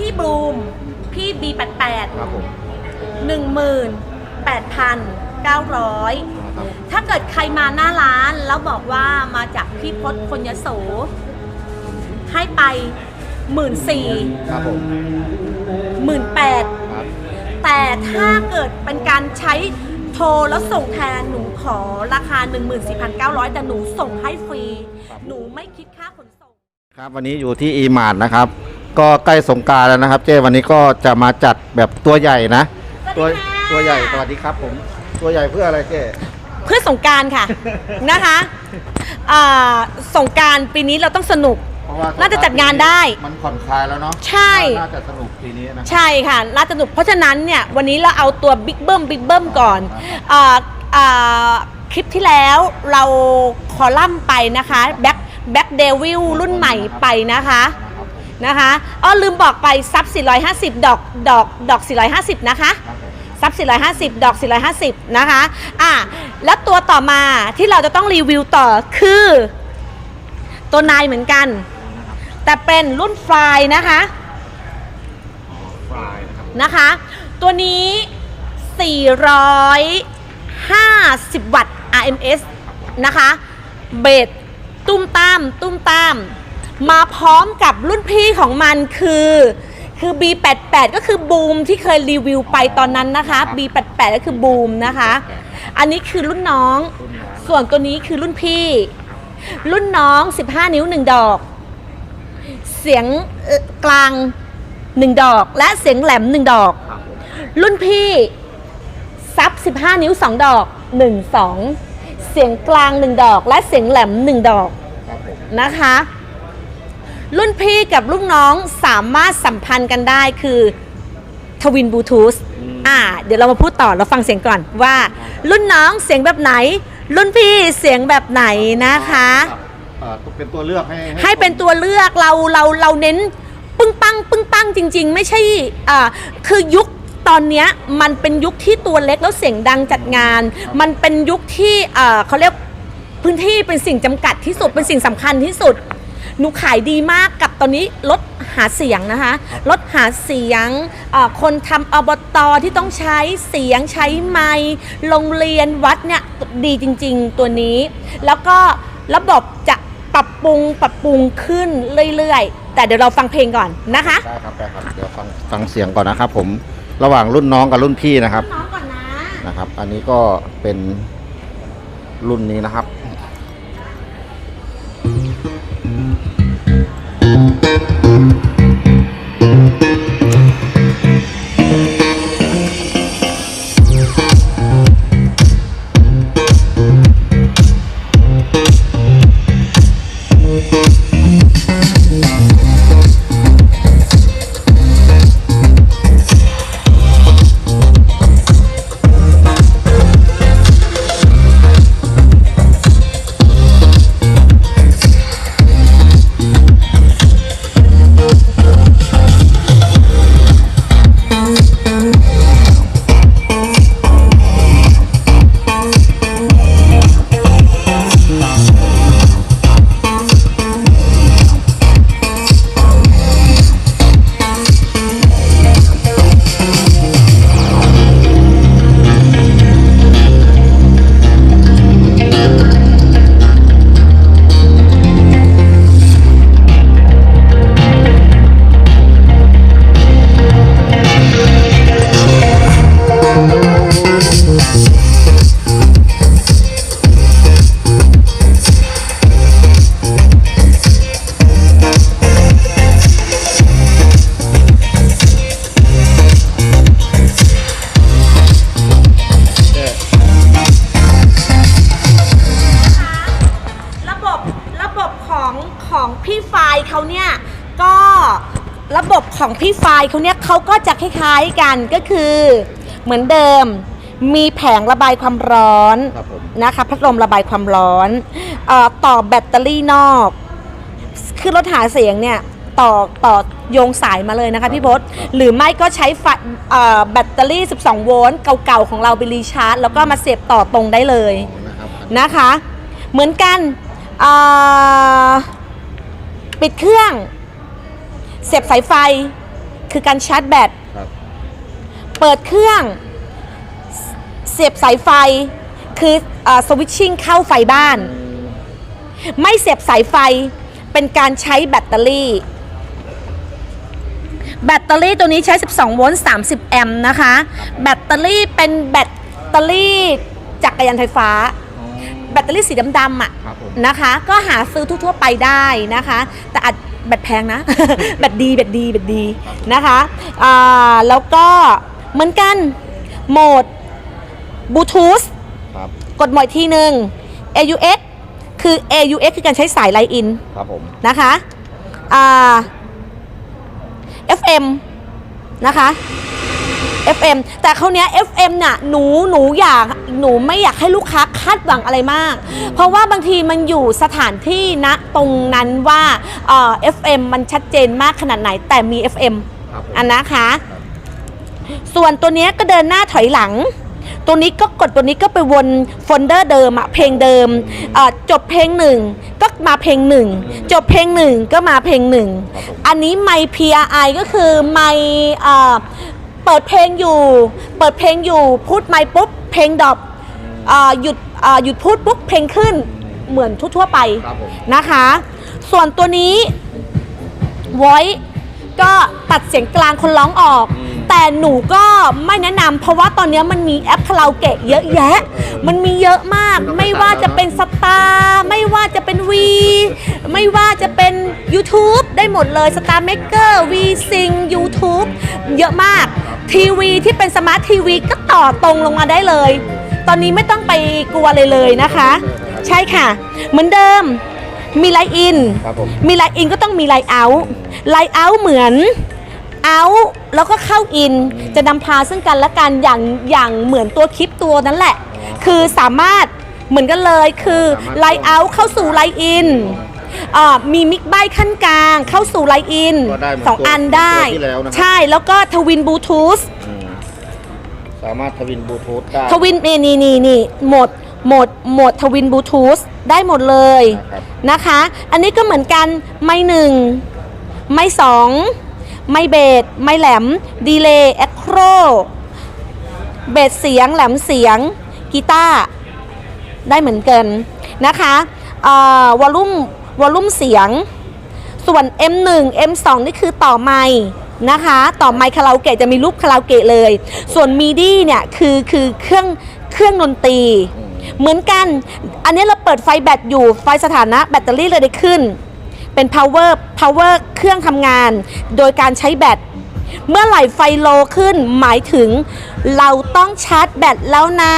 พี่บลูม พี่บีแปดแปดครับผมหนึ่งหมื่นแปดพันเก้าร้อยนะครับถ้าเกิดใครมาหน้าร้านแล้วบอกว่ามาจากพี่พศคนยโส ให้ไปหมื่นสี่ครับผมหมื่นแปด ครับแต่ถ้าเกิดเป็นการใช้โทรแล้วส่งแทนหนูขอราคา 14,900 แต่หนูส่งให้ฟรี หนูไม่คิดค่าขนส่ง ครับวันนี้อยู่ที่อีมาร์ทนะครับ ก็ใกล้สงกรารแล้วนะครับ เจ้วันนี้ก็จะมาจัดแบบตัวใหญ่นะ ตัวสวัสดีค่ะตัวใหญ่สวัสดีครับ ผม ตัวใหญ่เพื่ออะไรเจ้เพื่อสงกรารค่ะ นะคะอ่าสงกรารปีนี้เราต้องสนุก เพราะว่าน่าจะจัดงานได้มันผ่อนคลายแล้วเนาะใช่ น่าจะสนุกทีนี้นะ ใช่ค่ะน่าจะสนุกเพราะฉะนั้นเนี่ยวันนี้เราเอาตัวบิ๊กเบิ้มบิ๊กเบิ้มก่อนอ่าอ่าคลิปที่แล้วเราคอลัมน์ไปนะคะแบ็คแบ็คเดวิลรุ่นใหม่ไปนะคะ นะครับผมนะคะอ๋อลืมบอกไปซับ450 ดอกดอกดอก 450 นะคะครับผมซับ450 ดอก 450 นะคะอะแล้วตัวต่อมาที่เราจะต้องรีวิวต่อคือ ตัวนายเหมือนกัน แต่เป็นรุ่นฟลายนะคะฟรายนะครับนะคะ ตัวนี้ 450 วัตต์ RMS นะคะ เบสตุ้มตาม ตุ้มตาม มาพร้อมกับรุ่นพี่ของมันคือคือ B88 ก็คือบูมที่เคยรีวิวไปตอนนั้นนะคะ B88 ก็คือบูมนะคะ อันนี้คือรุ่นน้อง ส่วนตัวนี้คือรุ่นพี่ รุ่นน้อง 15 นิ้ว 1 ดอก เสียงเอ่อกลาง 1 ดอก และเสียงแหลม 1 ดอกครับผมรุ่นพี่ซับ 15 นิ้ว 2 ดอก 1 2 เสียงกลาง 1 ดอก และเสียงแหลม 1 ดอกครับผมนะคะ รุ่นพี่กับรุ่นน้องสามารถสัมพันธ์กันได้คือทวินบลูทูธอ่า เดี๋ยวเรามาพูดต่อเราฟังเสียงก่อนว่า รุ่นน้องเสียงแบบไหน รุ่นพี่เสียงแบบไหนนะคะครับเอ่อเป็นตัวเลือกให้ให้เป็นตัวเลือกเราเราเราเน้นปึ้งปังปึ้งปังจริง ๆ ไม่ใช่อ่าคือยุคตอนเนี้ยมันเป็นยุคที่ตัวเล็กแล้วเสียงดังจัดงาน มันเป็นยุคที่อ่าเขาเรียกพื้นที่เป็นสิ่งจำกัดที่สุดเป็นสิ่งสำคัญที่สุด หนูขายดีมากกับตอนนี้รถหาเสียงนะคะรถหาเสียงอ่าคนทำอบตที่ต้องใช้เสียงใช้ไมค์โรงเรียนวัดเนี่ยดีจริง ๆ ตัวนี้ แล้วก็ระบบจะปรับปรุงปรับปรุงขึ้นเรื่อยๆ แต่เดี๋ยวเราฟังเพลงก่อนนะคะได้ครับได้ครับเดี๋ยวฟังฟังเสียงก่อนนะครับผมระหว่างรุ่นน้องกับรุ่นพี่นะครับน้องก่อนนะนะครับ อันนี้ก็เป็นรุ่นนี้นะครับ ของพี่ไฟล์เขาเนี่ยเขาก็จะคล้ายๆกันก็คือเหมือนเดิมมีแผงระบายความร้อนครับผม นะคะพัดลมระบายความร้อนเออต่อแบตเตอรี่นอก คือรถหาเสียงเนี่ยต่อต่อโยงสายมาเลยนะคะพี่พศหรือไม่ก็ใช้ไฟเอ่อแบตเตอรี่ 12 โวลต์เก่าๆของเราไปรีชาร์จ แล้วก็มาเสียบต่อตรงได้เลยนะครับนะคะ เหมือนกันเอ่อปิดเครื่อง เสียบสายไฟ คือการชาร์จแบต ครับ เปิดเครื่อง เสียบสายไฟ คือสวิตชิ่งเข้าไฟบ้าน ไม่เสียบสายไฟ เป็นการใช้แบตเตอรี่ แบตเตอรี่ตัวนี้ใช้ 12 โวลต์ 30 แอมป์นะคะ แบตเตอรี่เป็นแบตเตอรี่จักรยานไฟฟ้า แบตเตอรี่สีดำๆอะ ครับผม นะคะ ก็หาซื้อทั่วๆไปได้นะคะ แต่อาจ แบตแพงนะ แบตดีแบตดีแบตดีนะคะอ่าแล้วก็เหมือนกันโหมดบลูทูธครับกดหมอยทีหนึ่ง AUX คือ AUX คือการใช้สายไลน์อินครับผมนะคะอ่า FM นะคะ FM แต่คราวเนี้ย FM น่ะหนูหนูอยากหนูไม่อยากให้ลูกค้าคาดหวังอะไรมาก เพราะว่าบางทีมันอยู่สถานที่ณตรงนั้นว่าเอ่อ FM มันชัดเจนมากขนาดไหนแต่มี FM ครับผมอันนะคะ ส่วนตัวเนี้ยก็เดินหน้าถอยหลัง ตัวนี้ก็กดตัวนี้ก็ไปวนโฟลเดอร์เดิมอะเพลงเดิมเอ่อจบเพลงหนึ่งก็มาเพลงหนึ่งจบเพลงหนึ่งก็มาเพลงหนึ่ง ครับผม อันนี้ไมค์ PRI ก็คือไมค์เอ่อ เปิดเพลงอยู่ เปิดเพลงอยู่พูดไมค์ปุ๊บเพลงดรอปเอ่อหยุดเอ่อหยุดพูดปุ๊บเพลงขึ้นเหมือนทั่วๆไปครับผมนะคะ ส่วนตัวนี้ voice ก็ตัดเสียงกลางคนร้องออกอืมแต่หนูก็ไม่แนะนำเพราะว่าตอนนี้มันมีแอปคาราโอเกะเยอะแยะ มันมีเยอะมาก ไม่ว่าจะเป็นสตาร์ไม่ว่าจะเป็นวี ไม่ว่าจะเป็น YouTube ได้หมดเลย Star Maker V Sing YouTube เยอะมาก ทีวีที่เป็นสมาร์ททีวีก็ต่อตรงลงมาได้เลย ตอนนี้ไม่ต้องไปกลัวเลยเลยนะคะ ใช่ค่ะ เหมือนเดิมมีไลน์อิน ครับผม มีไลน์อินก็ต้องมีไลน์เอาท์ไลน์เอาท์เหมือนเอาท์แล้วก็เข้าอิน จะนำพาซึ่งกันและกันอย่างอย่างเหมือนตัวคลิปตัวนั้นแหละ คือสามารถเหมือนกันเลยคือไลน์เอาท์เข้าสู่ไลน์อิน อ่ามีมิกไบขั้นกลาง เข้าสู่ไลน์อินก็ได้เหมือนสองตัวอันได้ ตัวที่แล้วนะครับ ใช่แล้วก็ทวินบลูทูธ อืมสามารถทวินบลูทูธได้ ทวินนี่นี่นี่นี่โหมดโหมดโหมดทวินบลูทูธได้หมดเลยนะครับนะคะ อันนี้ก็เหมือนกันไม่หนึ่งไม่สองไม่เบสไม่แหลมดีเลย์แอคโครเบสเสียงแหลมเสียงกีตาร์ได้เหมือนกันนะคะวอลลุ่ม วอลลุ่มเสียง ส่วน M1 M2 นี่คือต่อไมค์นะคะ ต่อไมค์คาราโอเกะจะมีรูปคาราโอเกะเลย ส่วนมีดี้เนี่ยคือคือเครื่องเครื่องดนตรี เหมือนกัน อันนี้เราเปิดไฟแบตอยู่ไฟสถานะแบตเตอรี่เลยได้ขึ้น เป็น power power เครื่องทำงาน โดยการใช้แบตเมื่อไหร่ไฟโลขึ้นหมายถึงเราต้องชาร์จแบตแล้วนะ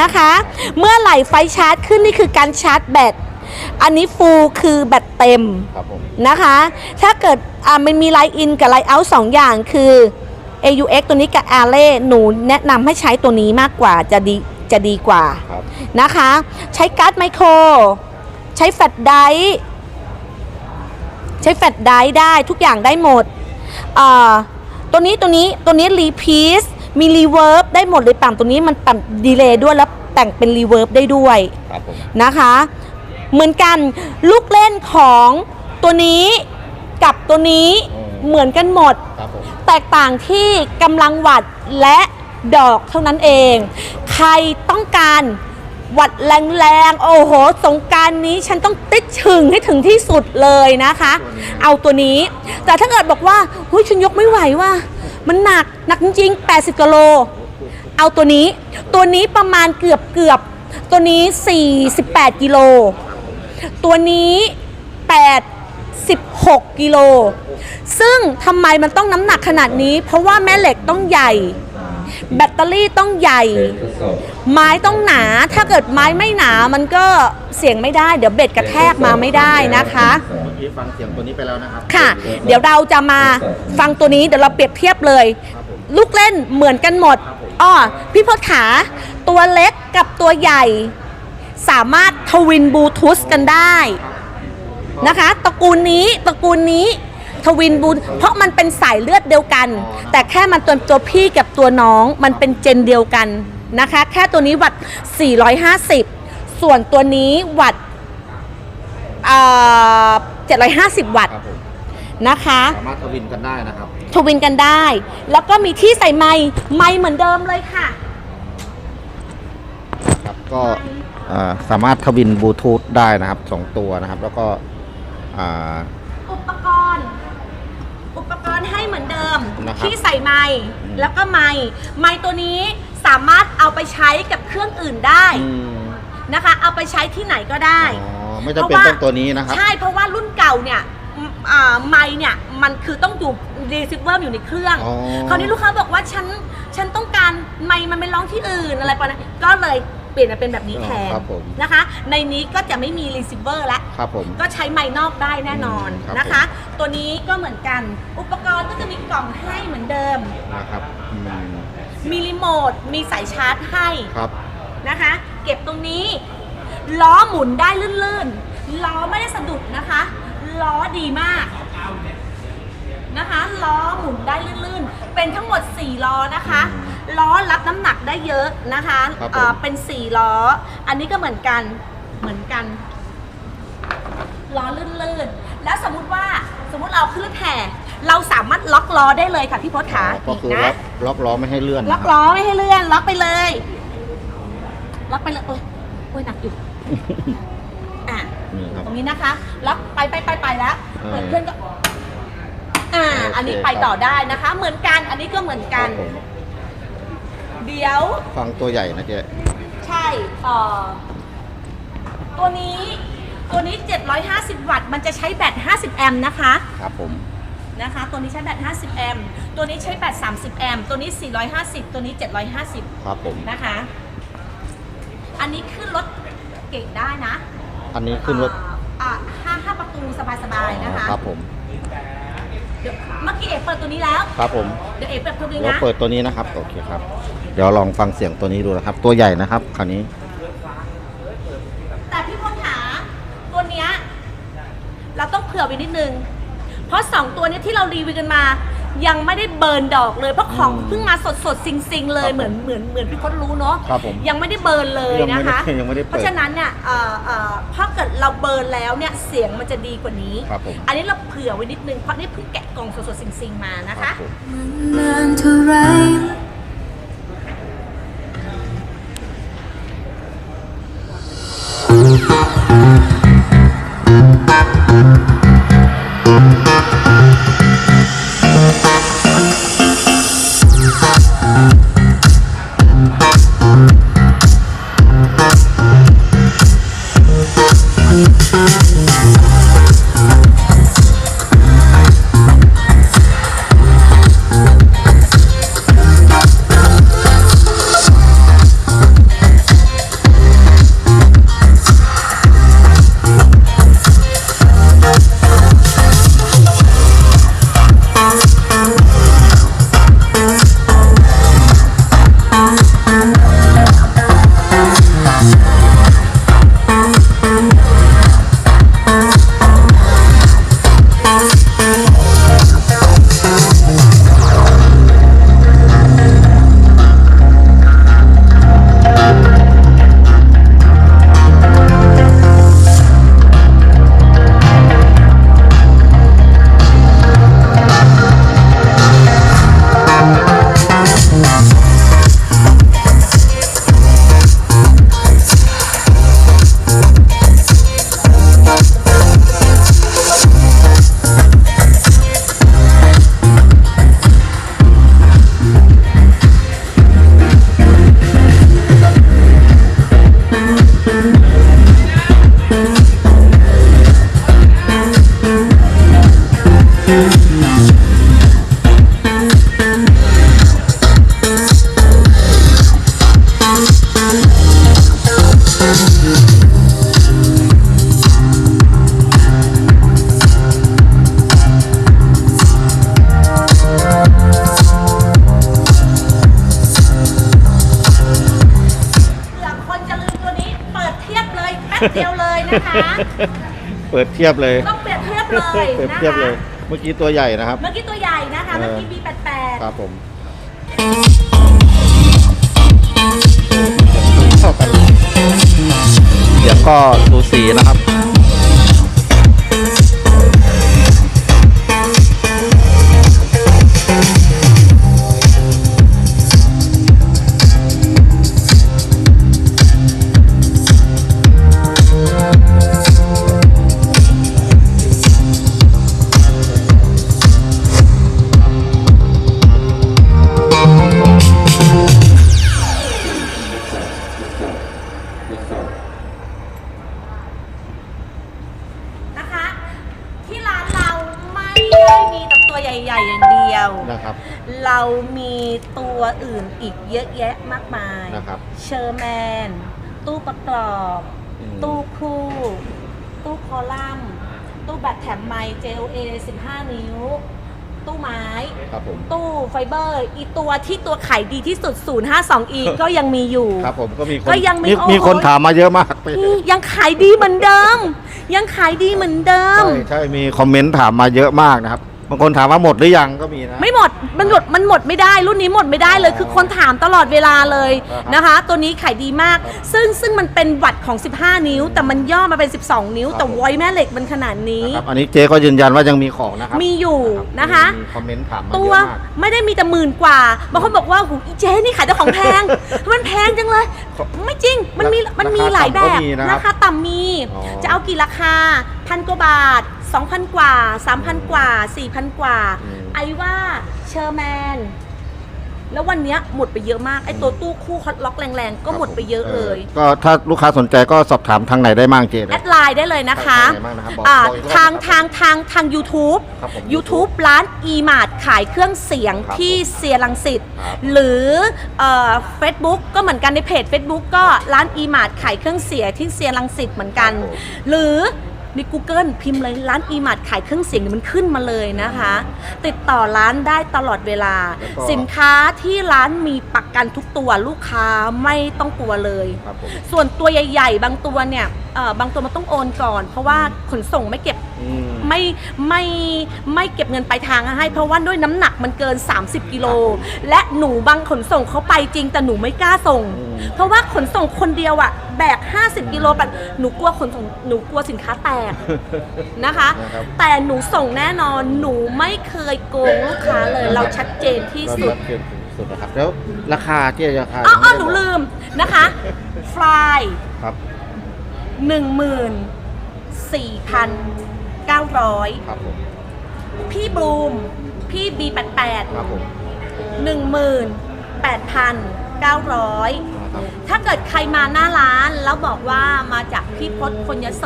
นะคะ เมื่อไหร่ไฟชาร์จขึ้นนี่คือการชาร์จแบต อันนี้ฟูลคือแบตเต็มครับผมนะคะ ถ้าเกิดอ่ามันมีไลน์อินกับไลน์เอาท์สองอย่างคือ AUX ตัวนี้กับ a r r a y หนูแนะนำให้ใช้ตัวนี้มากกว่าจะดีจะดีกว่าครับนะคะ ใช้การ์ดไมโคร ใช้แฟลชไดรฟ์ใช้แฟลชไดรฟ์ได้ทุกอย่างได้หมดอ่าตัวนี้ตัวนี้ตัวนี้รีพีสมีรีเวิร์บได้หมดเลยปั่มตัวนี้มันปั่มดีเลย์ด้วยแล้วแต่งเป็นรีเวิร์บได้ด้วยครับผม นะคะ เหมือนกันลูกเล่นของตัวนี้กับตัวนี้เหมือนกันหมด ครับผม แตกต่างที่กำลังวัดและดอกเท่านั้นเอง ใครต้องการวัดแรงๆ โอ้โห สงกรารนี้ฉันต้องติดชึงให้ถึงที่สุดเลยนะคะ เอาตัวนี้ แต่ถ้าเกิดบอกว่าเฮ้ยฉันยกไม่ไหวว่ะมันหนักหนักจริงๆ 80กิโล เอาตัวนี้ ตัวนี้ประมาณเกือบเกือบๆตัวนี้ 48 กิโล ตัวนี้86กิโล ซึ่งทำไมมันต้องน้ำหนักขนาดนี้ เพราะว่าแม่เหล็กต้องใหญ่ แบตเตอรี่ต้องใหญ่ทดสอบไม้ต้องหนา ถ้าเกิดไม้ไม่หนามันก็เสียงไม่ได้ เดี๋ยวเบ็ดกระแทกมาไม่ได้นะคะ เมื่อกี้ฟังเสียงตัวนี้ไปแล้วนะครับ ค่ะ เดี๋ยวเราจะมาฟังตัวนี้ เดี๋ยวเราเปรียบเทียบเลยครับผมลูกเล่นเหมือนกันหมดครับผมอ้อ พี่พศขา ตัวเล็กกับตัวใหญ่ สามารถทวินบลูทูธกันได้นะคะตระกูลนี้ตระกูลนี้ทวินบลูเพราะมันเป็นสายเลือดเดียวกัน แต่แค่มันตัวตัวพี่กับตัวน้องมันเป็นเจนเดียวกันนะคะ แค่ตัวนี้วัตต์450 ส่วนตัวนี้วัตต์อ่า750 วัตต์ครับผมนะคะ สามารถทวินกันได้นะครับ ทวินกันได้ แล้วก็มีที่ใส่ไม้ไม้เหมือนเดิมเลยค่ะ ครับก็อ่า สามารถทวินบลูทูธได้นะครับสองตัวนะครับ แล้วก็อ่าอุปกรณ์อุปกรณ์ให้เหมือนเดิม นะครับที่ใส่ไม้แล้วก็ไม้ไม้ตัวนี้สามารถเอาไปใช้กับเครื่องอื่นได้อืมนะคะ เอาไปใช้ที่ไหนก็ได้ อ๋อไม่จำเป็นต้องตัวนี้นะครับ ใช่เพราะว่ารุ่นเก่าเนี่ยอืมอ่าไม้เนี่ยมันคือต้องอยู่รีซิเวอร์อยู่ในเครื่อง อ๋อ คราวนี้ลูกค้าบอกว่าฉันฉันต้องการไม้มันไปร้องที่อื่นอะไรประมาณนั้นก็เลย เปลี่ยนมาเป็นแบบนี้แทนครับผมนะคะ ในนี้ก็จะไม่มีรีซิเวอร์แล้วครับผมก็ใช้ไม้นอกได้แน่นอนครับนะคะ ตัวนี้ก็เหมือนกัน อุปกรณ์ก็จะมีกล่องให้เหมือนเดิมนะครับอืมมีรีโมทมีสายชาร์จให้ครับนะคะ เก็บตรงนี้ ล้อหมุนได้ลื่นๆ ล้อไม่ได้สะดุดนะคะ ล้อดีมากนะคะ ล้อหมุนได้ลื่นๆ เป็นทั้งหมด 4 ล้อนะคะ ล้อรับน้ำหนักได้เยอะนะคะครับผมอ่าเป็น4ล้อ อันนี้ก็เหมือนกันเหมือนกัน ล้อลื่นๆ แล้วสมมุติว่าสมมุติเราขึ้นรถแห่เราสามารถล็อกล้อได้เลยค่ะพี่พศขาก็คือนะล็อกล็อกล้อไม่ให้เลื่อนล็อกนะครับล้อไม่ให้เลื่อน ล็อกไปเลย ล็อกไปเลยโอ้ยโอ้ยหนักอยู่อะ นี่ครับ ตรงนี้นะคะล็อกไปไปไปไปแล้วเออเปิดเครื่องก็ อ่า โอเคอันนี้ไปต่อได้นะคะ เหมือนกัน อันนี้ก็เหมือนคกัรันบผม เดี๋ยว ฟังตัวใหญ่นะเจ๊ใช่เอ่อตัวนี้ตัวนี้ 750 วัตต์ มันจะใช้แบต 50 แอมป์นะคะ ครับผม นะคะ ตัวนี้ใช้แบต 50 แอมป์ ตัวนี้ใช้แบต 30 แอมป์ ตัวนี้ 450 ตัวนี้ 750 ครับผม นะคะ อันนี้ขึ้นรถเก่งได้นะ อันนี้ขึ้นรถอ่าห้าห้าประตูสบายๆ นะคะ ครับผม เดี๋ยวเมื่อกี้เอ๋เปิดตัวนี้แล้ว ครับผมเดี๋ยวเอ๋เปิดตัวนี้เดี๋ยวนะเปิดตัวนี้นะครับ โอเคครับ เดี๋ยวลองฟังเสียงตัวนี้ดูนะครับ ตัวใหญ่นะครับคราวนี้ แต่พี่พลขาตัวเนี้ยเราต้องเผื่อไว้นิดนึง เพราะสองตัวเนี้ยที่เรารีวิวกันมา ยังไม่ได้เบิร์นดอกเลยเพราะของอืมเพิ่งมาสดสดๆซิงๆ เลยครับผมเหมือนเหมือนเหมือนพี่พลรู้เนาะครับผมยังไม่ได้เบิร์นเลยยังไม่นะคะ ได้ยังไม่ได้เปิดเพราะฉะนั้นเนี่ยเอ่อเอ่อถ้าเกิดเราเบิร์นแล้วเนี่ยเสียงมันจะดีกว่านี้ ครับผม อันนี้เราเผื่อไว้นิดนึงเพราะนี่เพิ่งแกะกล่องสดๆซิงๆมานะครัคะ บผม นานเท่าไร นะคะเปิดเทียบเลย ต้องเปรียบเทียบเลยเปรียบนะเทียบเลคะย เมื่อกี้ตัวใหญ่นะครับ เมื่อกี้ตัวใหญ่นะคะเออเมื่อกี้ B88 ครับผมเข้ากันเสียงก็สูสีนะครับ ตัวอื่นอีกเยอะแยะมากมาย นะครับ เชอร์แมน ตู้ประกอบ อืม ตู้คู่ ตู้คอลัมน์ ตู้แบบแถมไมค์ JOA 15 นิ้ว ตู้ไม้ ครับผม ตู้ไฟเบอร์ อีตัวที่ตัวขายดีที่สุด 052E ก็ยังมีอยู่ ครับผมก็มีคนก็ยังมีมีโอ้โห มีคนถามมาเยอะมากนี่ยังขายดีเหมือนเดิม ยังขายดีเหมือนเดิม ใช่ใช่มีคอมเมนต์ถามมาเยอะมากนะครับ บางคนถามว่าหมดหรือยังก็มีนะ ไม่หมด มันหมด มันหมดไม่ได้ รุ่นนี้หมดไม่ได้เลยอ๋อคือคนถามตลอดเวลาเลยครับนะคะ ตัวนี้ขายดีมากครับซึ่งซึ่งมันเป็นวัดของ 15 นิ้ว แต่มันย่อมาเป็น 12 นิ้วครับแต่ผมไวแม่เหล็กมันขนาดนี้ นะครับอันนี้เจ๊ก็ยืนยันว่ายังมีของนะครับมีอยู่นะคะ มีคอมเมนต์ถามมาตัเยวอะมาก ไม่ได้มีแต่หมื่นกว่า บางคนบอกว่าหูอีเจ๊นี่ขายแต่ของแพง มันแพงจังเลย ไม่จริง มันมี มันมีหลายแบบราคาต่ำมี อ๋อจะเอากี่ราคา พันกว่าบาท 2,000 กว่า 3,000 กว่า 4,000 กว่า อืม ไอว่าเชอร์แมน แล้ววันเนี้ยหมดไปเยอะมาก ไอตัวตู้คู่ล็อกแรงๆ ก็หมดไปเยอะเลยก็ถ้าลูกค้าสนใจก็สอบถามทางไหนได้บ้างเจ๊แอดไลน์ได้เลยนะคะทางไหนบ้างนะครับบอกอ่าบอกอีกรอบทางนะครับทางทางทาง YouTube ครับผม YouTube ร้าน e m a r t ขายเครื่องเสียงครับที่เซียรังสิตครับหรือเฟซบุ๊กก็เหมือนกันในเพจ Facebook ก็ร้าน e m a r t ขายเครื่องเสียงที่เซียรังสิตเหมือนกัน ครับผม หรือ ใน Google พิมพ์เลยร้าน e m a r t ขายเครื่องเสียงเดี๋ยวมันขึ้นมาเลยนะคะ ติดต่อร้านได้ตลอดเวลา แล้วก็ สินค้าที่ร้านมีประกันทุกตัวลูกค้าไม่ต้องกลัวเลย ครับผม ส่วนตัวใหญ่ ๆ บางตัวเนี่ยเอ่อบางตัวมันต้องโอนก่อน เพราะว่าขนส่งไม่เก็บอืม ไม่ไม่ไม่เก็บเงินปลายทางให้ เพราะว่าด้วยน้ำหนักมันเกิน 30 กิโล และหนูบางขนส่งเขาไปจริง แต่หนูไม่กล้าส่งอืมเพราะว่าขนส่งคนเดียวอะแบก 50 กิโลไปหนูกลัวขนส่งหนูกลัวสินค้าแตกนะคะ นะครับแต่หนูส่งแน่นอนหนูไม่เคยโกงลูกค้าเลยเราชัดเจนที่สุด เราเกินสุดนะครับ แล้วราคาเจ๊ราคาอ๋ออ๋อหนูลืมนะคะฟลายครับหนึ่งหมื่ นสี่พันเก้าร้อยครับผมพี่บลูม พี่บีแปดแปดครับผมหนึ่งหมื่นแปดพันเก้าร้อยนะครับถ้าเกิดใครมาหน้าร้านแล้วบอกว่ามาจากพี่พศคนยโส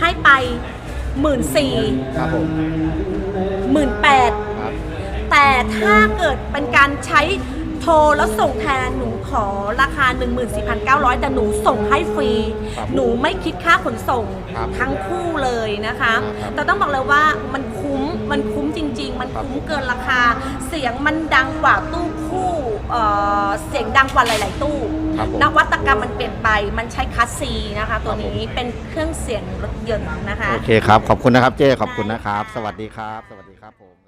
ให้ไปหมื่นสี่ครับผมหมื่นแปดครับแต่ถ้าเกิดเป็นการใช้ โทรแล้วส่งแทนหนูขอราคา 14,900 แต่หนูส่งให้ฟรี ครับหนูไม่คิดค่าขนส่งครับทั้งคู่เลยนะคะ ครับแต่ต้องบอกเลยว่ามันคุ้มมันคุ้มจริง ๆ มันครับ คุ้มเกินราคา เสียงมันดังกว่าตู้คู่เอ่อเสียงดังกว่าหลาย ๆ ตู้ ครับผม นวัตกรรมมันเปลี่ยนไป มันใช้คัสซีนะคะ ตัวครับผมนี้เป็นเครื่องเสียงรถยนต์นะคะ โอเคครับ ขอบคุณนะครับเจ๊ขอบคุณนะครับ สวัสดีครับ สวัสดีครับผม